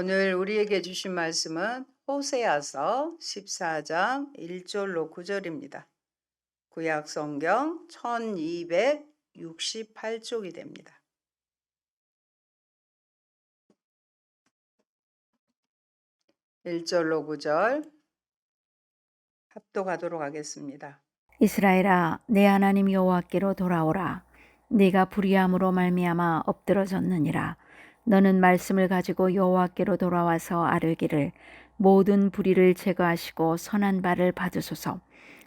오늘 우리에게 주신 말씀은 호세아서 14장 1절로 9절입니다. 구약 성경 1268쪽이 됩니다. 일절로 9절 합독하도록 하겠습니다. 이스라엘아 내 하나님 여호와께로 돌아오라 네가 불의함으로 말미암아 엎드러졌느니라 너는 말씀을 가지고 여호와께로 돌아와서 아뢰기를 모든 불의를 제거하시고 선한 바를 받으소서.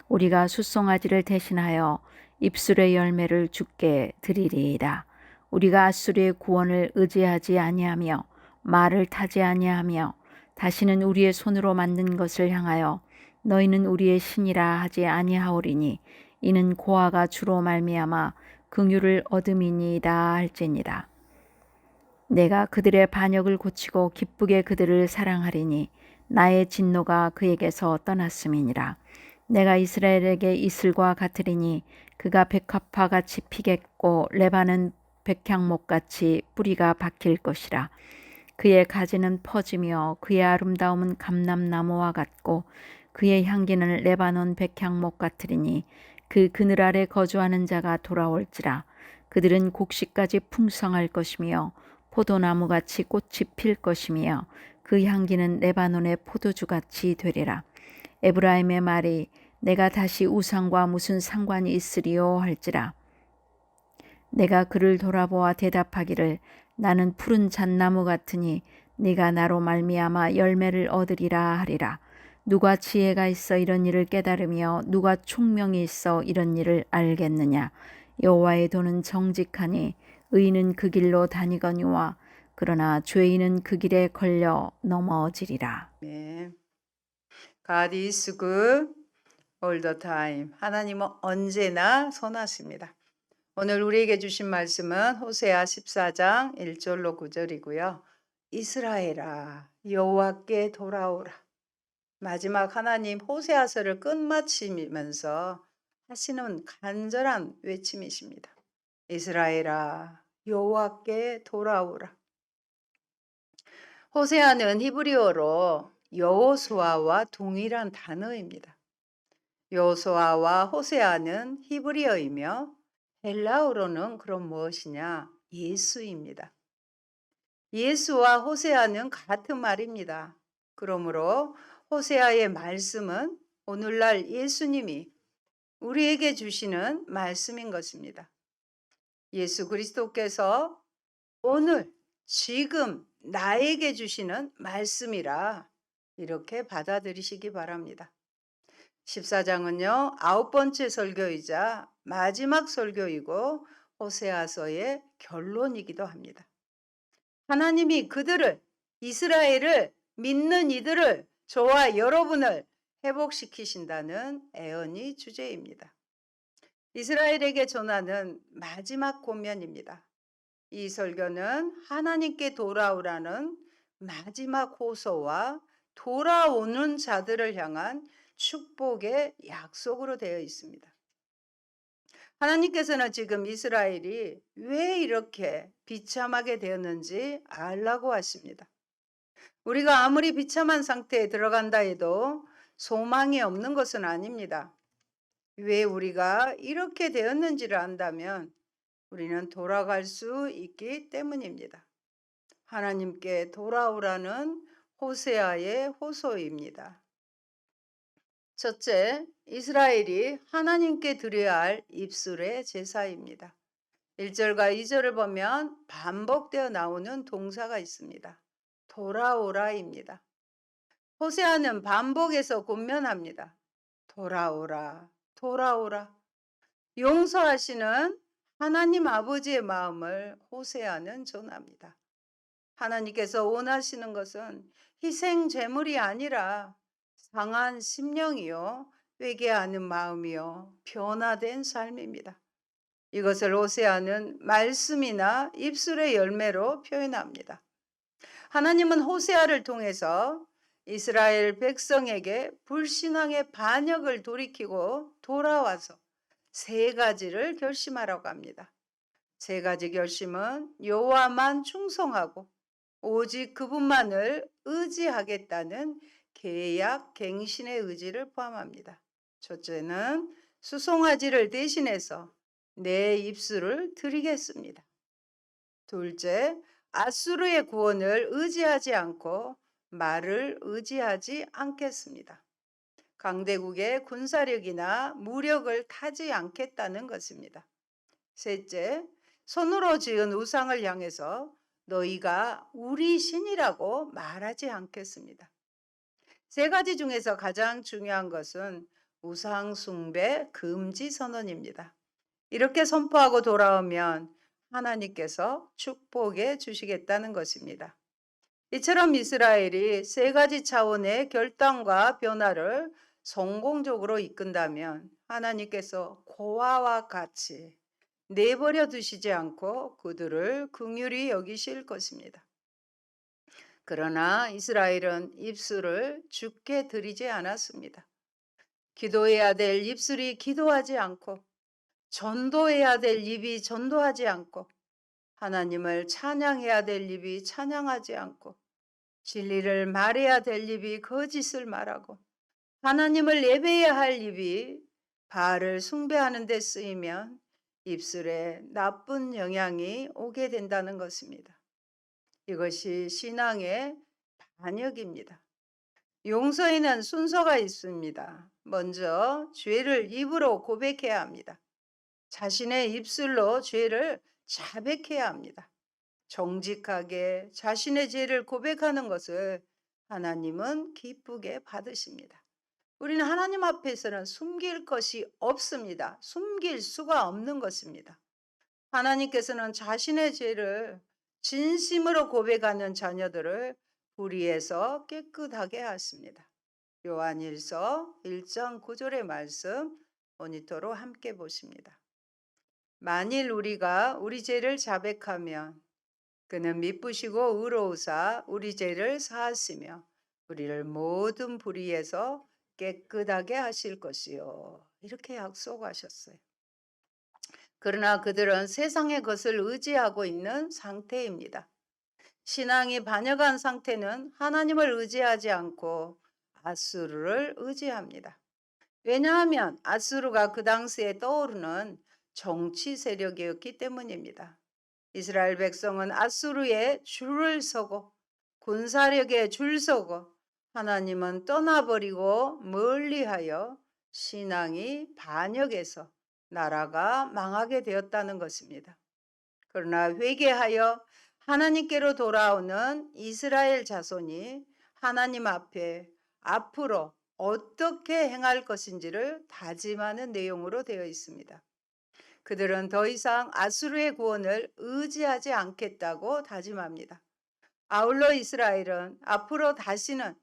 우리가 숫송아지를 대신하여 입술의 열매를 주께 드리리이다. 우리가 아수르의 구원을 의지하지 아니하며 말을 타지 아니하며 다시는 우리의 손으로 만든 것을 향하여 너희는 우리의 신이라 하지 아니하오리니 이는 고아가 주로 말미암아 긍휼을 얻음이니이다 할지니라 내가 그들의 반역을 고치고 기쁘게 그들을 사랑하리니 나의 진노가 그에게서 떠났음이니라. 내가 이스라엘에게 이슬과 같으리니 그가 백합화 같이 피겠고 레바는 백향목 같이 뿌리가 박힐 것이라. 그의 가지는 퍼지며 그의 아름다움은 감람나무와 같고 그의 향기는 레바논 백향목 같으리니 그 그늘 아래 거주하는 자가 돌아올지라. 그들은 곡식까지 풍성할 것이며 포도나무 같이 꽃이 필 것이며 그 향기는 레바논의 포도주 같이 되리라. 에브라임의 말이 내가 다시 우상과 무슨 상관이 있으리요 할지라. 내가 그를 돌아보아 대답하기를 나는 푸른 잣나무 같으니 네가 나로 말미암아 열매를 얻으리라 하리라. 누가 지혜가 있어 이런 일을 깨달으며 누가 총명이 있어 이런 일을 알겠느냐? 여호와의 도는 정직하니 의인은 그 길로 다니거니와 그러나 죄인은 그 길에 걸려 넘어지리라 네. God is good all the time. 하나님은 언제나 선하십니다. 오늘 우리에게 주신 말씀은 호세아 14장 1절로 9절이고요. 이스라엘아 여호와께 돌아오라. 마지막 하나님 호세아서를 끝마치면서 하시는 간절한 외침이십니다. 이스라엘아 여호와께 돌아오라. 호세아는 히브리어로 여호수아와 동일한 단어입니다. 여호수아와 호세아는 히브리어이며 헬라어로는 그럼 무엇이냐? 예수입니다. 예수와 호세아는 같은 말입니다. 그러므로 호세아의 말씀은 오늘날 예수님이 우리에게 주시는 말씀인 것입니다. 예수 그리스도께서 오늘 지금 나에게 주시는 말씀이라 이렇게 받아들이시기 바랍니다. 14장은요, 아홉 번째 설교이자 마지막 설교이고 호세아서의 결론이기도 합니다. 하나님이 그들을, 이스라엘을 믿는 이들을, 저와 여러분을 회복시키신다는 애언이 주제입니다. 이스라엘에게 전하는 마지막 권면입니다. 이 설교는 하나님께 돌아오라는 마지막 호소와 돌아오는 자들을 향한 축복의 약속으로 되어 있습니다. 하나님께서는 지금 이스라엘이 왜 이렇게 비참하게 되었는지 알라고 하십니다. 우리가 아무리 비참한 상태에 들어간다 해도 소망이 없는 것은 아닙니다. 왜 우리가 이렇게 되었는지를 안다면 우리는 돌아갈 수 있기 때문입니다. 하나님께 돌아오라는 호세아의 호소입니다. 첫째, 이스라엘이 하나님께 드려야 할 입술의 제사입니다. 1절과 2절을 보면 반복되어 나오는 동사가 있습니다. 돌아오라입니다. 호세아는 반복해서 권면합니다. 돌아오라, 돌아오라. 용서하시는 하나님 아버지의 마음을 호세아는 전합니다. 하나님께서 원하시는 것은 희생 제물이 아니라 상한 심령이요 회개하는 마음이요 변화된 삶입니다. 이것을 호세아는 말씀이나 입술의 열매로 표현합니다. 하나님은 호세아를 통해서 이스라엘 백성에게 불신앙의 반역을 돌이키고 돌아와서 세 가지를 결심하라고 합니다. 세 가지 결심은 여호와만 충성하고 오직 그분만을 의지하겠다는 계약 갱신의 의지를 포함합니다. 첫째는 수송아지를 대신해서 내 입술을 드리겠습니다. 둘째, 아수르의 구원을 의지하지 않고 말을 의지하지 않겠습니다. 강대국의 군사력이나 무력을 타지 않겠다는 것입니다. 셋째, 손으로 지은 우상을 향해서 너희가 우리 신이라고 말하지 않겠습니다. 세 가지 중에서 가장 중요한 것은 우상 숭배 금지 선언입니다. 이렇게 선포하고 돌아오면 하나님께서 축복해 주시겠다는 것입니다. 이처럼 이스라엘이 세 가지 차원의 결단과 변화를 성공적으로 이끈다면 하나님께서 고아와 같이 내버려 두시지 않고 그들을 긍휼히 여기실 것입니다. 그러나 이스라엘은 입술을 죽게 들이지 않았습니다. 기도해야 될 입술이 기도하지 않고 전도해야 될 입이 전도하지 않고 하나님을 찬양해야 될 입이 찬양하지 않고 진리를 말해야 될 입이 거짓을 말하고 하나님을 예배해야 할 입이 바알을 숭배하는 데 쓰이면 입술에 나쁜 영향이 오게 된다는 것입니다. 이것이 신앙의 반역입니다. 용서에는 순서가 있습니다. 먼저 죄를 입으로 고백해야 합니다. 자신의 입술로 죄를 자백해야 합니다. 정직하게 자신의 죄를 고백하는 것을 하나님은 기쁘게 받으십니다. 우리는 하나님 앞에서는 숨길 것이 없습니다. 숨길 수가 없는 것입니다. 하나님께서는 자신의 죄를 진심으로 고백하는 자녀들을 불의에서 깨끗하게 하십니다. 요한일서 1장 9절의 말씀 모니터로 함께 보십니다. 만일 우리가 우리 죄를 자백하면 그는 미쁘시고 의로우사 우리 죄를 사하시며 우리를 모든 불의에서 깨끗하게 하실 것이요. 이렇게 약속하셨어요. 그러나 그들은 세상의 것을 의지하고 있는 상태입니다. 신앙이 반역한 상태는 하나님을 의지하지 않고 아수르를 의지합니다. 왜냐하면 아수르가 그 당시에 떠오르는 정치 세력이었기 때문입니다. 이스라엘 백성은 아수르에 줄을 서고 군사력에 줄 서고 하나님은 떠나버리고 멀리하여 신앙이 반역해서 나라가 망하게 되었다는 것입니다. 그러나 회개하여 하나님께로 돌아오는 이스라엘 자손이 하나님 앞에 앞으로 어떻게 행할 것인지를 다짐하는 내용으로 되어 있습니다. 그들은 더 이상 아수르의 구원을 의지하지 않겠다고 다짐합니다. 아울러 이스라엘은 앞으로 다시는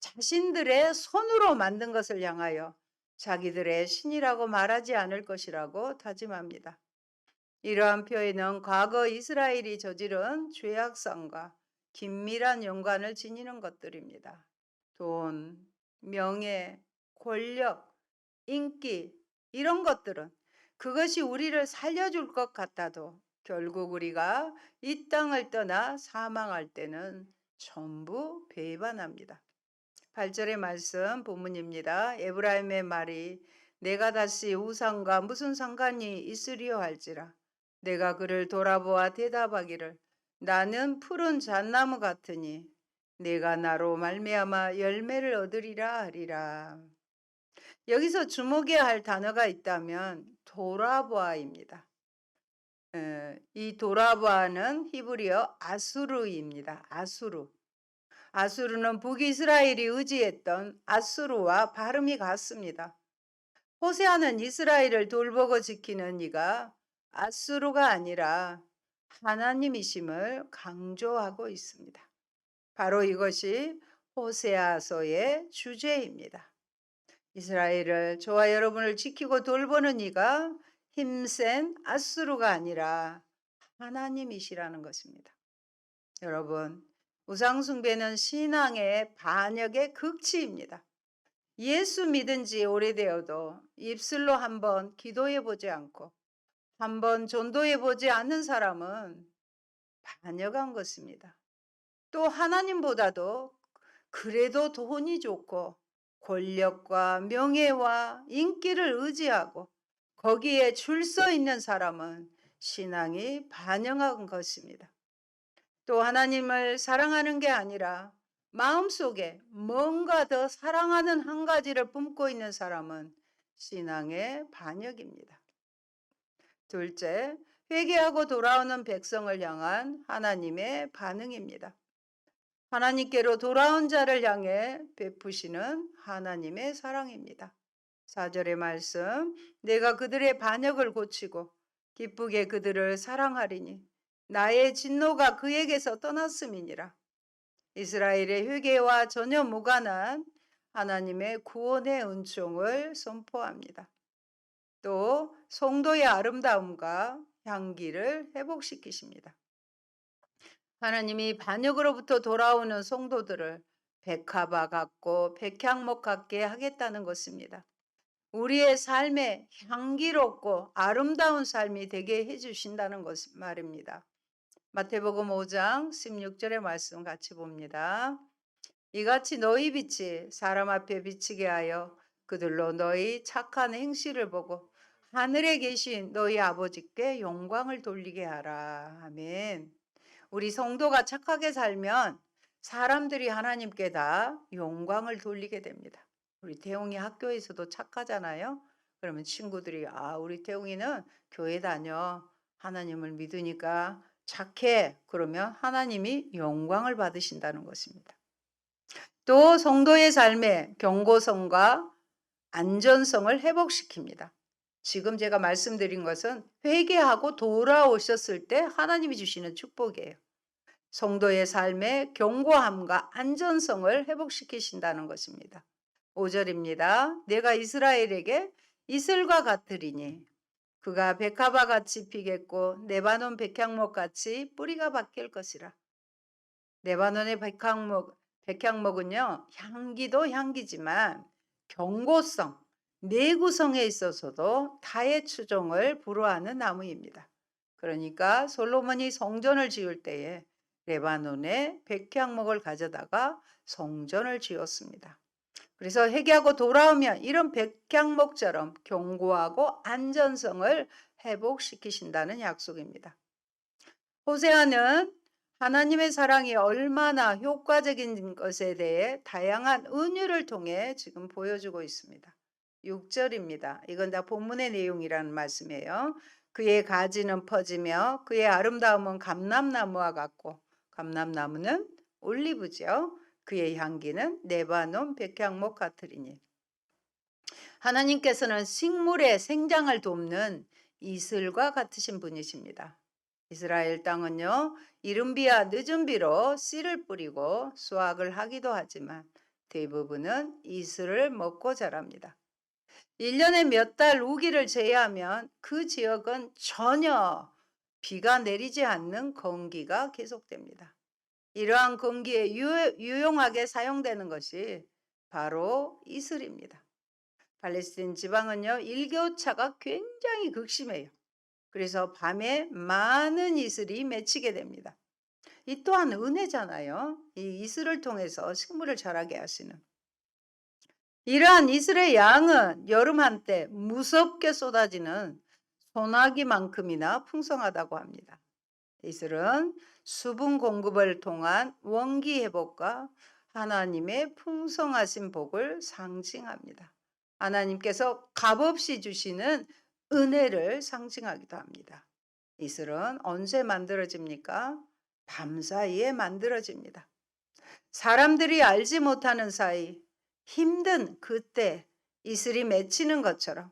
자신들의 손으로 만든 것을 향하여 자기들의 신이라고 말하지 않을 것이라고 다짐합니다. 이러한 표현은 과거 이스라엘이 저지른 죄악성과 긴밀한 연관을 지니는 것들입니다. 돈, 명예, 권력, 인기, 이런 것들은 그것이 우리를 살려줄 것 같아도 결국 우리가 이 땅을 떠나 사망할 때는 전부 배반합니다. 8절의 말씀 본문입니다. 에브라임의 말이 내가 다시 우상과 무슨 상관이 있으리요 할지라 내가 그를 돌아보아 대답하기를 나는 푸른 잣나무 같으니 내가 나로 말미암아 열매를 얻으리라 하리라. 여기서 주목해야 할 단어가 있다면 도라보아입니다. 에, 이 도라보아는 히브리어 아수르입니다. 아수르. 아수르는 북이스라엘이 의지했던 아수르와 발음이 같습니다. 호세아는 이스라엘을 돌보고 지키는 이가 아수르가 아니라 하나님이심을 강조하고 있습니다. 바로 이것이 호세아서의 주제입니다. 이스라엘을 저와 여러분을 지키고 돌보는 이가 힘센 아수르가 아니라 하나님이시라는 것입니다. 여러분, 우상숭배는 신앙의 반역의 극치입니다. 예수 믿은 지 오래되어도 입술로 한번 기도해 보지 않고 한번 전도해 보지 않는 사람은 반역한 것입니다. 또 하나님보다도 그래도 돈이 좋고 권력과 명예와 인기를 의지하고 거기에 줄 서 있는 사람은 신앙이 반영한 것입니다. 또 하나님을 사랑하는 게 아니라 마음속에 뭔가 더 사랑하는 한 가지를 품고 있는 사람은 신앙의 반역입니다. 둘째, 회개하고 돌아오는 백성을 향한 하나님의 반응입니다. 하나님께로 돌아온 자를 향해 베푸시는 하나님의 사랑입니다. 4절의 말씀, 내가 그들의 반역을 고치고 기쁘게 그들을 사랑하리니 나의 진노가 그에게서 떠났음이니라. 이스라엘의 회개와 전혀 무관한 하나님의 구원의 은총을 선포합니다. 또 성도의 아름다움과 향기를 회복시키십니다. 하나님이 반역으로부터 돌아오는 성도들을 백합화 같고 백향목 같게 하겠다는 것입니다. 우리의 삶에 향기롭고 아름다운 삶이 되게 해주신다는 것 말입니다. 마태복음 5장 16절의 말씀 같이 봅니다. 이같이 너희 빛이 사람 앞에 비치게 하여 그들로 너희 착한 행실을 보고 하늘에 계신 너희 아버지께 영광을 돌리게 하라. 아멘. 우리 성도가 착하게 살면 사람들이 하나님께 다 영광을 돌리게 됩니다. 우리 태웅이 학교에서도 착하잖아요. 그러면 친구들이 아, 우리 태웅이는 교회 다녀. 하나님을 믿으니까 착해. 그러면 하나님이 영광을 받으신다는 것입니다. 또 성도의 삶에 경고성과 안전성을 회복시킵니다. 지금 제가 말씀드린 것은 회개하고 돌아오셨을 때 하나님이 주시는 축복이에요. 성도의 삶의 견고함과 안전성을 회복시키신다는 것입니다. 5절입니다. 내가 이스라엘에게 이슬과 같으리니 그가 백합화 같이 피겠고 네바논 백향목 같이 뿌리가 바뀔 것이라. 네바논의 백향목 백향목은요 향기도 향기지만 경고성 내구성에 있어서도 타의 추종을 불허하는 나무입니다. 그러니까 솔로몬이 성전을 지을 때에 레바논에 백향목을 가져다가 성전을 지었습니다. 그래서 회개하고 돌아오면 이런 백향목처럼 견고하고 안전성을 회복시키신다는 약속입니다. 호세아는 하나님의 사랑이 얼마나 효과적인 것에 대해 다양한 은유를 통해 지금 보여주고 있습니다. 6절입니다. 이건 다 본문의 내용이라는 말씀이에요. 그의 가지는 퍼지며 그의 아름다움은 감람나무와 같고 감람나무는 올리브죠. 그의 향기는 네바논 백향목 같으리니. 하나님께서는 식물의 생장을 돕는 이슬과 같으신 분이십니다. 이스라엘 땅은요, 이른 비와 늦은 비로 씨를 뿌리고 수확을 하기도 하지만 대부분은 이슬을 먹고 자랍니다. 1년에 몇 달 우기를 제외하면 그 지역은 전혀 비가 내리지 않는 건기가 계속됩니다. 이러한 건기에 유용하게 사용되는 것이 바로 이슬입니다. 팔레스틴 지방은요, 일교차가 굉장히 극심해요. 그래서 밤에 많은 이슬이 맺히게 됩니다. 이 또한 은혜잖아요. 이 이슬을 통해서 식물을 자라게 하시는. 이러한 이슬의 양은 여름 한때 무섭게 쏟아지는 소나기만큼이나 풍성하다고 합니다. 이슬은 수분 공급을 통한 원기 회복과 하나님의 풍성하신 복을 상징합니다. 하나님께서 값없이 주시는 은혜를 상징하기도 합니다. 이슬은 언제 만들어집니까? 밤 사이에 만들어집니다. 사람들이 알지 못하는 사이, 힘든 그때 이슬이 맺히는 것처럼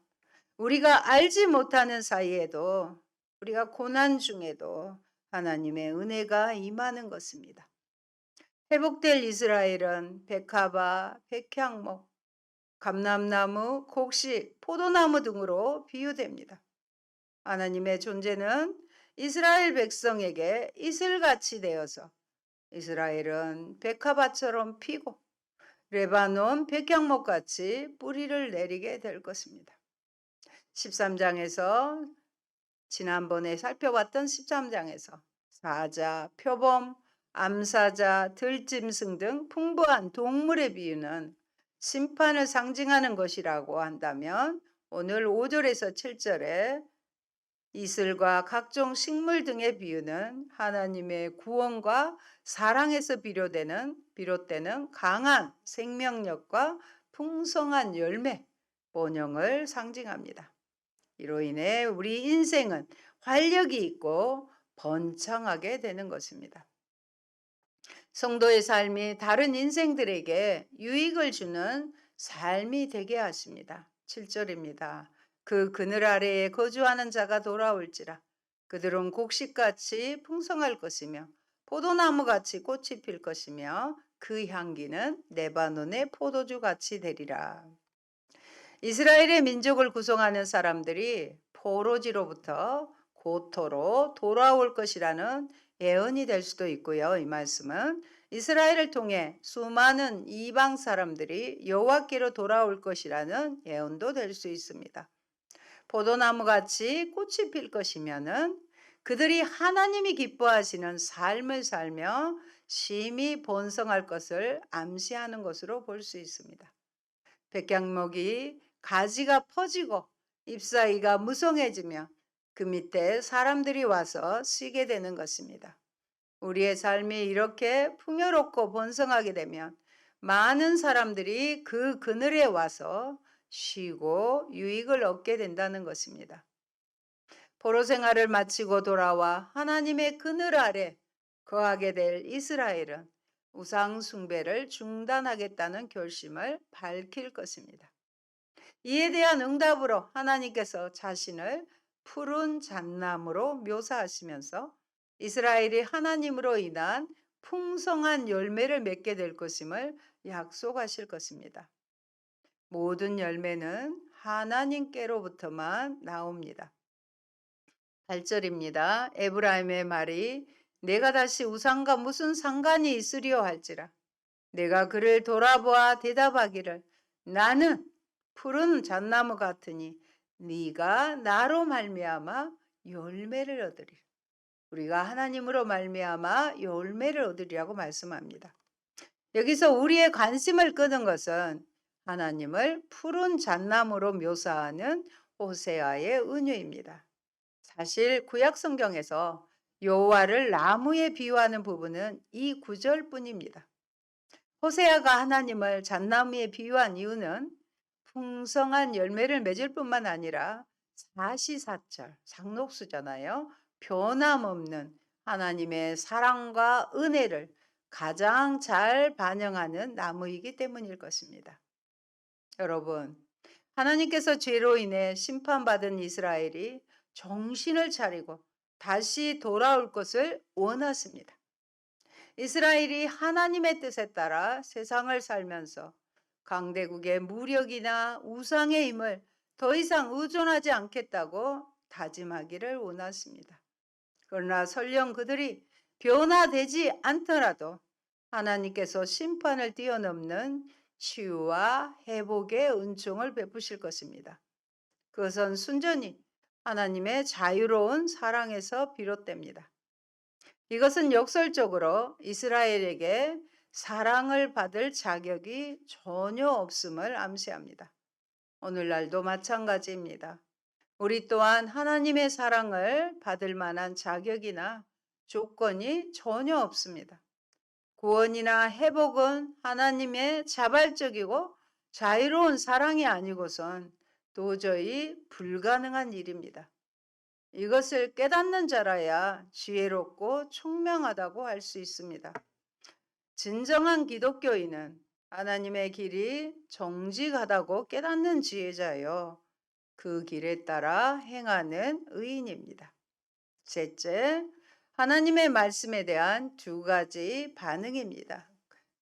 우리가 알지 못하는 사이에도 우리가 고난 중에도 하나님의 은혜가 임하는 것입니다. 회복될 이스라엘은 백합화, 백향목, 감람나무, 곡식, 포도나무 등으로 비유됩니다. 하나님의 존재는 이스라엘 백성에게 이슬같이 되어서 이스라엘은 백합화처럼 피고 레바논 백향목 같이 뿌리를 내리게 될 것입니다. 13장에서 지난번에 살펴봤던 13장에서 사자, 표범, 암사자, 들짐승 등 풍부한 동물의 비유는 심판을 상징하는 것이라고 한다면 오늘 5절에서 7절에 이슬과 각종 식물 등의 비유는 하나님의 구원과 사랑에서 비롯되는 비롯되는 강한 생명력과 풍성한 열매, 본영을 상징합니다. 이로 인해 우리 인생은 활력이 있고 번창하게 되는 것입니다. 성도의 삶이 다른 인생들에게 유익을 주는 삶이 되게 하십니다. 7절입니다. 그 그늘 아래에 거주하는 자가 돌아올지라 그들은 곡식같이 풍성할 것이며 포도나무같이 꽃이 필 것이며 그 향기는 레바논의 포도주 같이 되리라. 이스라엘의 민족을 구성하는 사람들이 포로지로부터 고토로 돌아올 것이라는 예언이 될 수도 있고요. 이 말씀은 이스라엘을 통해 수많은 이방 사람들이 여호와께로 돌아올 것이라는 예언도 될 수 있습니다. 포도나무 같이 꽃이 필 것이면은 그들이 하나님이 기뻐하시는 삶을 살며 심히 번성할 것을 암시하는 것으로 볼 수 있습니다. 백향목이 가지가 퍼지고 잎사귀가 무성해지며 그 밑에 사람들이 와서 쉬게 되는 것입니다. 우리의 삶이 이렇게 풍요롭고 번성하게 되면 많은 사람들이 그 그늘에 와서 쉬고 유익을 얻게 된다는 것입니다. 포로 생활을 마치고 돌아와 하나님의 그늘 아래 거하게 될 이스라엘은 우상 숭배를 중단하겠다는 결심을 밝힐 것입니다. 이에 대한 응답으로 하나님께서 자신을 푸른 잣나무로 묘사하시면서 이스라엘이 하나님으로 인한 풍성한 열매를 맺게 될 것임을 약속하실 것입니다. 모든 열매는 하나님께로부터만 나옵니다. 8절입니다. 에브라임의 말이 내가 다시 우상과 무슨 상관이 있으리요 할지라 내가 그를 돌아보아 대답하기를 나는 푸른 잣나무 같으니 네가 나로 말미암아 열매를 얻으리라. 우리가 하나님으로 말미암아 열매를 얻으리라고 말씀합니다. 여기서 우리의 관심을 끄는 것은 하나님을 푸른 잣나무로 묘사하는 호세아의 은유입니다. 사실 구약 성경에서 여호와를 나무에 비유하는 부분은 이 구절뿐입니다. 호세아가 하나님을 잣나무에 비유한 이유는 풍성한 열매를 맺을 뿐만 아니라 사시사철, 상록수잖아요. 변함없는 하나님의 사랑과 은혜를 가장 잘 반영하는 나무이기 때문일 것입니다. 여러분, 하나님께서 죄로 인해 심판받은 이스라엘이 정신을 차리고 다시 돌아올 것을 원하십니다. 이스라엘이 하나님의 뜻에 따라 세상을 살면서 강대국의 무력이나 우상의 힘을 더 이상 의존하지 않겠다고 다짐하기를 원하십니다. 그러나 설령 그들이 변화되지 않더라도 하나님께서 심판을 뛰어넘는 치유와 회복의 은총을 베푸실 것입니다. 그것은 순전히 하나님의 자유로운 사랑에서 비롯됩니다. 이것은 역설적으로 이스라엘에게 사랑을 받을 자격이 전혀 없음을 암시합니다. 오늘날도 마찬가지입니다. 우리 또한 하나님의 사랑을 받을 만한 자격이나 조건이 전혀 없습니다. 구원이나 회복은 하나님의 자발적이고 자유로운 사랑이 아니고선 도저히 불가능한 일입니다. 이것을 깨닫는 자라야 지혜롭고 총명하다고 할 수 있습니다. 진정한 기독교인은 하나님의 길이 정직하다고 깨닫는 지혜자요. 그 길에 따라 행하는 의인입니다. 셋째, 하나님의 말씀에 대한 두 가지 반응입니다.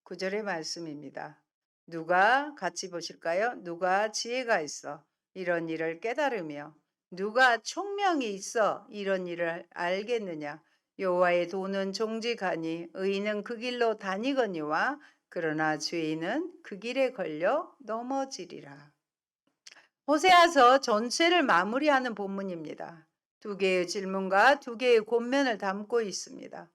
구절의 말씀입니다. 누가 같이 보실까요? 누가 지혜가 있어 이런 일을 깨달으며 누가 총명이 있어 이런 일을 알겠느냐? 여호와의 도는 정직하니 의인은 그 길로 다니거니와 그러나 죄인은 그 길에 걸려 넘어지리라. 호세아서 전체를 마무리하는 본문입니다. 두 개의 질문과 두 개의 권면을 담고 있습니다.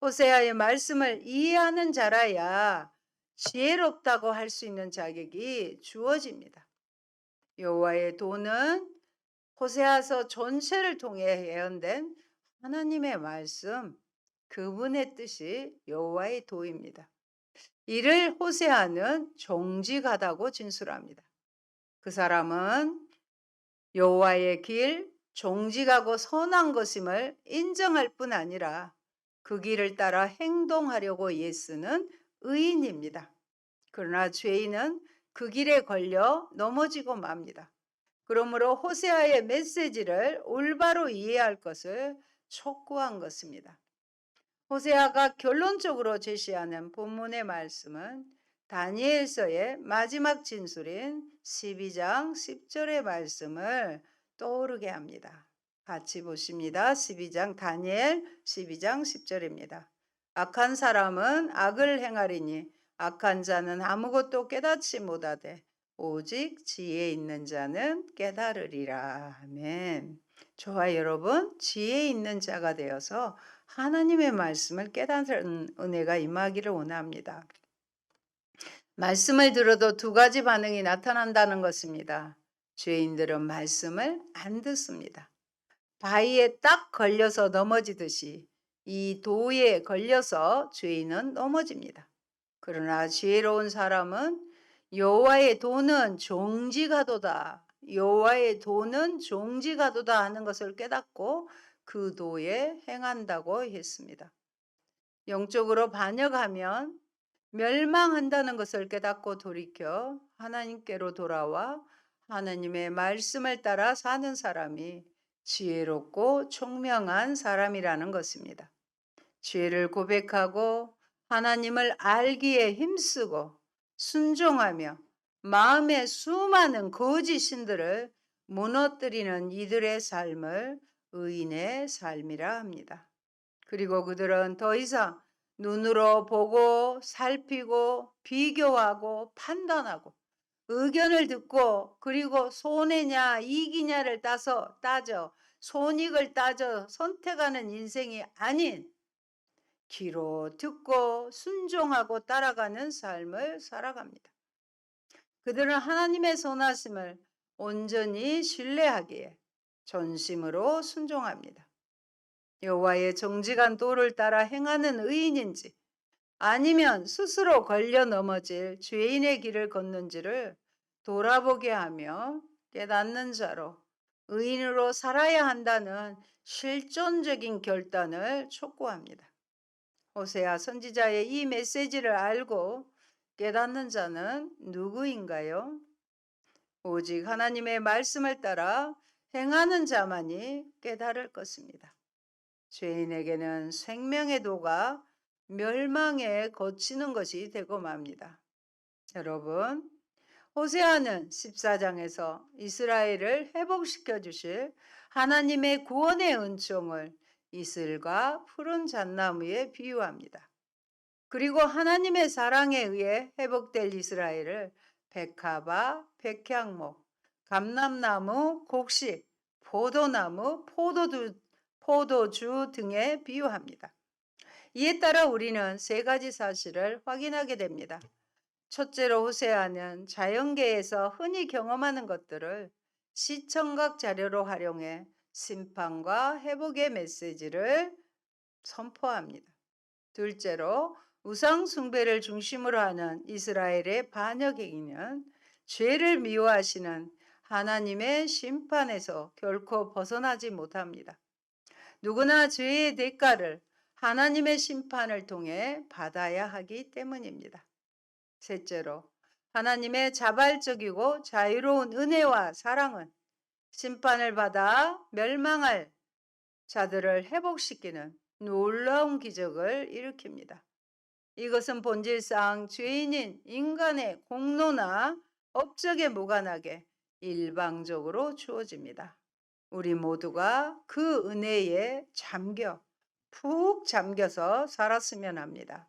호세아의 말씀을 이해하는 자라야 지혜롭다고 할 수 있는 자격이 주어집니다. 여호와의 도는 호세아서 전체를 통해 예언된 하나님의 말씀, 그분의 뜻이 여호와의 도입니다. 이를 호세아는 정직하다고 진술합니다. 그 사람은 여호와의 길, 정직하고 선한 것임을 인정할 뿐 아니라 그 길을 따라 행동하려고 애쓰는 의인입니다. 그러나 죄인은 그 길에 걸려 넘어지고 맙니다. 그러므로 호세아의 메시지를 올바로 이해할 것을 촉구한 것입니다. 호세아가 결론적으로 제시하는 본문의 말씀은 다니엘서의 마지막 진술인 12장 10절의 말씀을 떠오르게 합니다. 같이 보십니다. 12장 다니엘 12장 10절입니다. 악한 사람은 악을 행하리니 악한 자는 아무것도 깨닫지 못하되 오직 지혜 있는 자는 깨달으리라. 아멘. 저와 여러분, 지혜 있는 자가 되어서 하나님의 말씀을 깨닫는 은혜가 임하기를 원합니다. 말씀을 들어도 두 가지 반응이 나타난다는 것입니다. 죄인들은 말씀을 안 듣습니다. 바위에 딱 걸려서 넘어지듯이 이 도에 걸려서 죄인은 넘어집니다. 그러나 지혜로운 사람은 여호와의 도는 종지가도다. 여호와의 도는 종지가도다 하는 것을 깨닫고 그 도에 행한다고 했습니다. 영적으로 반역하면 멸망한다는 것을 깨닫고 돌이켜 하나님께로 돌아와 하나님의 말씀을 따라 사는 사람이 지혜롭고 총명한 사람이라는 것입니다. 죄를 고백하고 하나님을 알기에 힘쓰고 순종하며 마음의 수많은 거짓 신들을 무너뜨리는 이들의 삶을 의인의 삶이라 합니다. 그리고 그들은 더 이상 눈으로 보고 살피고 비교하고 판단하고 의견을 듣고 그리고 손해냐 이기냐를 따서 따져 손익을 따져 선택하는 인생이 아닌 귀로 듣고 순종하고 따라가는 삶을 살아갑니다. 그들은 하나님의 선하심을 온전히 신뢰하기에 전심으로 순종합니다. 여호와의 정직한 도를 따라 행하는 의인인지 아니면 스스로 걸려 넘어질 죄인의 길을 걷는지를 돌아보게 하며 깨닫는 자로 의인으로 살아야 한다는 실존적인 결단을 촉구합니다. 호세아 선지자의 이 메시지를 알고 깨닫는 자는 누구인가요? 오직 하나님의 말씀을 따라 행하는 자만이 깨달을 것입니다. 죄인에게는 생명의 도가 멸망에 거치는 것이 되고 맙니다. 여러분, 호세아는 14장에서 이스라엘을 회복시켜 주실 하나님의 구원의 은총을 이슬과 푸른 잣나무에 비유합니다. 그리고 하나님의 사랑에 의해 회복될 이스라엘을 백합화, 백향목, 감람나무, 곡식, 포도나무, 포도주, 포도주 등에 비유합니다. 이에 따라 우리는 세 가지 사실을 확인하게 됩니다. 첫째로 호세아는 자연계에서 흔히 경험하는 것들을 시청각 자료로 활용해 심판과 회복의 메시지를 선포합니다. 둘째로 우상 숭배를 중심으로 하는 이스라엘의 반역 행위는 죄를 미워하시는 하나님의 심판에서 결코 벗어나지 못합니다. 누구나 죄의 대가를 하나님의 심판을 통해 받아야 하기 때문입니다. 셋째로 하나님의 자발적이고 자유로운 은혜와 사랑은 심판을 받아 멸망할 자들을 회복시키는 놀라운 기적을 일으킵니다. 이것은 본질상 죄인인 인간의 공로나 업적에 무관하게 일방적으로 주어집니다. 우리 모두가 그 은혜에 잠겨 푹 잠겨서 살았으면 합니다.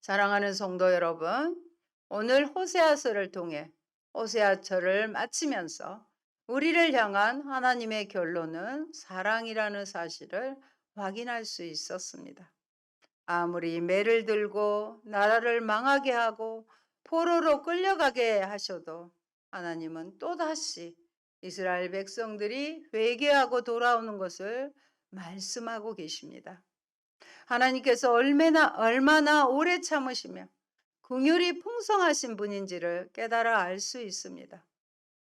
사랑하는 성도 여러분, 오늘 호세아서를 통해 호세아처를 마치면서 우리를 향한 하나님의 결론은 사랑이라는 사실을 확인할 수 있었습니다. 아무리 매를 들고 나라를 망하게 하고 포로로 끌려가게 하셔도 하나님은 또다시 이스라엘 백성들이 회개하고 돌아오는 것을 말씀하고 계십니다. 하나님께서 얼마나 얼마나 오래 참으시며 긍휼이 풍성하신 분인지를 깨달아 알 수 있습니다.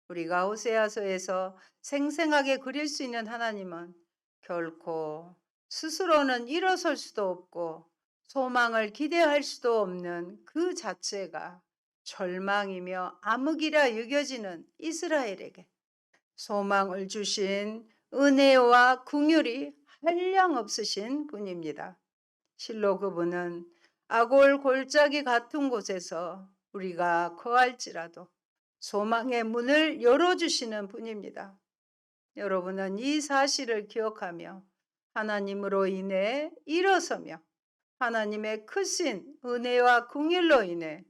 우리가 호세아서에서 생생하게 그릴 수 있는 하나님은 결코 스스로는 일어설 수도 없고 소망을 기대할 수도 없는 그 자체가 절망이며 암흑이라 여겨지는 이스라엘에게 소망을 주신 은혜와 긍휼이 한량 없으신 분입니다. 실로 그분은 아골 골짜기 같은 곳에서 우리가 거할지라도 소망의 문을 열어주시는 분입니다. 여러분은 이 사실을 기억하며 하나님으로 인해 일어서며 하나님의 크신 은혜와 긍휼로 인해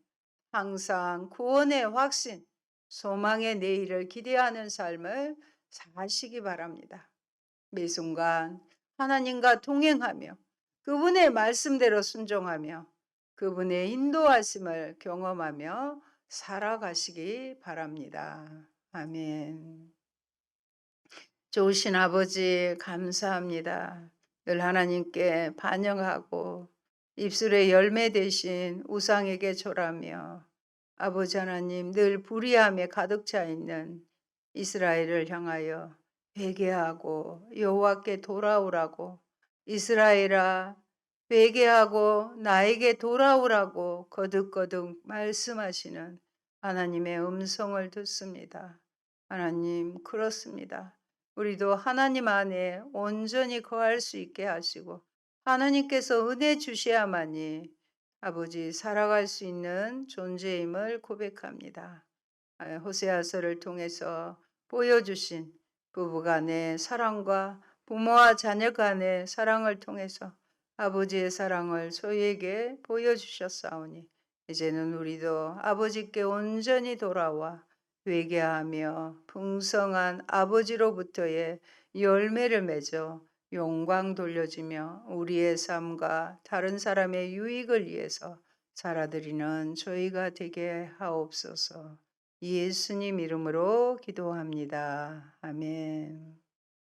항상 구원의 확신, 소망의 내일을 기대하는 삶을 사시기 바랍니다. 매 순간 하나님과 동행하며 그분의 말씀대로 순종하며 그분의 인도하심을 경험하며 살아가시기 바랍니다. 아멘. 좋으신 아버지 감사합니다. 늘 하나님께 반영하고 입술에 열매 대신 우상에게 절하며 아버지 하나님 늘 불의함에 가득 차 있는 이스라엘을 향하여 회개하고 여호와께 돌아오라고 이스라엘아 회개하고 나에게 돌아오라고 거듭거듭 말씀하시는 하나님의 음성을 듣습니다. 하나님 그렇습니다. 우리도 하나님 안에 온전히 거할 수 있게 하시고 하나님께서 은혜 주셔야만이 아버지 살아갈 수 있는 존재임을 고백합니다. 아, 호세아서를 통해서 보여주신 부부간의 사랑과 부모와 자녀 간의 사랑을 통해서 아버지의 사랑을 저희에게 보여주셨사오니 이제는 우리도 아버지께 온전히 돌아와 회개하며 풍성한 아버지로부터의 열매를 맺어 영광 돌려주며 우리의 삶과 다른 사람의 유익을 위해서 살아드리는 저희가 되게 하옵소서. 예수님 이름으로 기도합니다. 아멘.